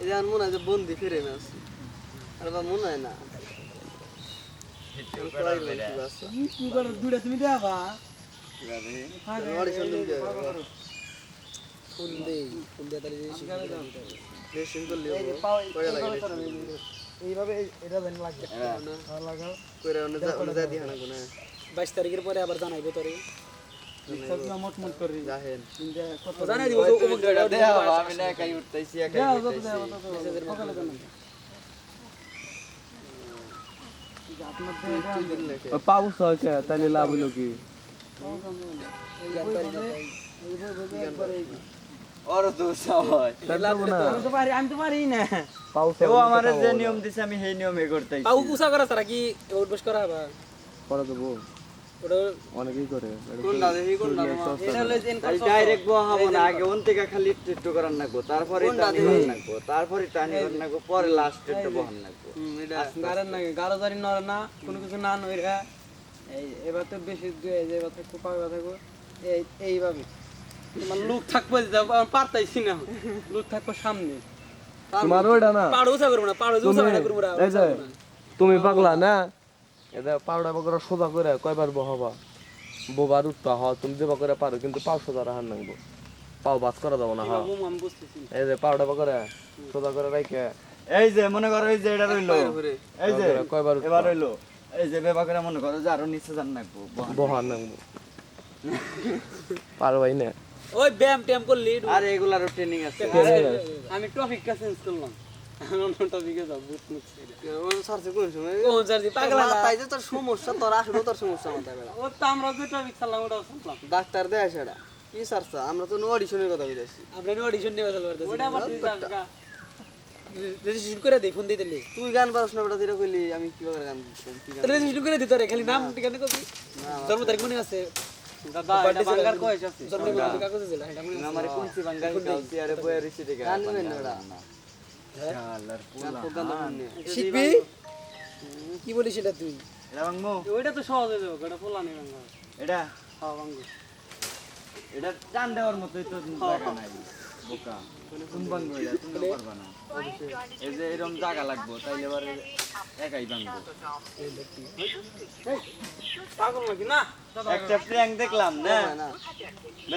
এই যে আমার মনে হয় যে বন্দি ফিরে না আছে। আর বা মনে হয় না। আমি করাই বলছি বাচ্চা। দুটা তুমি দেবা? audition দিতে হবে। ফোন দেই ফোন দিয়ে তাহলে জিনিস করলে এই যে হব। পাও কয়টা লাগে এইভাবে dressing? করো, এইভাবে এই- এটা যেন লাগবে। লাগাও। কইরা অন্য যা- অন্য যা দিহা না কোনো। বাইশ তারিখের পরে আবার জানাইবো তোরে। সবগুলো মোটমোট করি জাহেন। তিনটে কত জানাই দিব ও অমুক জায়গায় আমি না একাই উঠতেছি, একাই দেওয়া যত উঠতেছি। দেওয়া তত সকালে জানাবে আপনার তুই দিন লেখে। পাউস হয় কে তাহলে লাভ হলো কি ওর দোষ হয় আমি তো পারি আমি তো পারি না পাউস ও আমার যে নিয়ম দিছে আমি সেই নিয়মে করতেছি পাউ কুসা করা ছাড়া কি উঠবস করা হবে করে দেবো ওটা অনেকেই করে। কোনটা দেখি, কোনটা তোমার? এটা হলো যে তাই ডাইরেক্ট বহাবো না। আগে ওন থেকে খালি একটু একটু করার নাকবো তারপরে টানি করার নাকবো তারপরে টানি করার নাকবো পরে লাস্ট একটু বহান নাকবো হুম, এটা গাড়ো জারি নড়ে না কোনো কিছু না নইরা এই এবার তো বেশি দু- এই যে এবার থাকব পাবে থাকব। এই এইভাবে। তোমার লুক থাকব পারতাইছি না। লুক থাকব সামনে। তোমার ওইটা না? পাড়ো করব না পাড়ো করব না। তুমি পাগলা না? এটা পাউডা পাকড়া সোজা করে কয়বার বহাবা বোবার উঠবা হ তুমি দেবা করে পারো কিন্তু পাও সোজা রাখার নাগবো পাও বাস করা যাব না হ্যাঁ আমি এই যে পাউডা পাকড়া সোজা করে রাখে এই যে মনে করো এই যে এটা রইল। এই যে কয়বার? এবার রইল। এই যে বেবা করে মনে করো যে আরও নিচে যান বহান। বহার নাগবো পারবাই না। ওই ব্যায়াম ট্যাম করলি আর এগুলারও ট্রেনিং আছে। আমি টপিকটা চেঞ্জ করলাম। ডাক্তার দেয় সেটা। কি সারছা আমরা তো অডিশনের কথা আমরা অডিশন নিয়ে ওটা আবার তুই রেজিস্ট্রেশন করে দেই ফোন দিয়ে দিলি। তুই গান পারছ না বেটা তুই কইলি আমি কি করে গান রেজিস্ট্রেশন করে দিতে রে খালি নাম ঠিকানা কবি? জন্ম তারিখ মনে আছে? দাদা এটা বাঙ্গার কয়েস আছে। জন্ম তারিখ কাগজে ছিল এটা মনে আছে। আমার কোনসি বাঙ্গাল কাউসি আরে বয়ে রিসি থেকে গান না। শিখবি? কি বলিস এটা তুই? এটা বাংমু ওইটা তো সহজ হয়ে যাবে ওটা ফুলা নেই এটা? হ্যাঁ বাঙ্গু এটা টান দেওয়ার মতোই তো জায়গা নাই। বোকা। তুমি বাংবো এটা তুমি পারবা না। এই যে এরকম জায়গা লাগবো তাইলে এবারে একাই বাংবো পাগল নাকি? না একটা প্র্যাঙ্ক দেখলাম না না।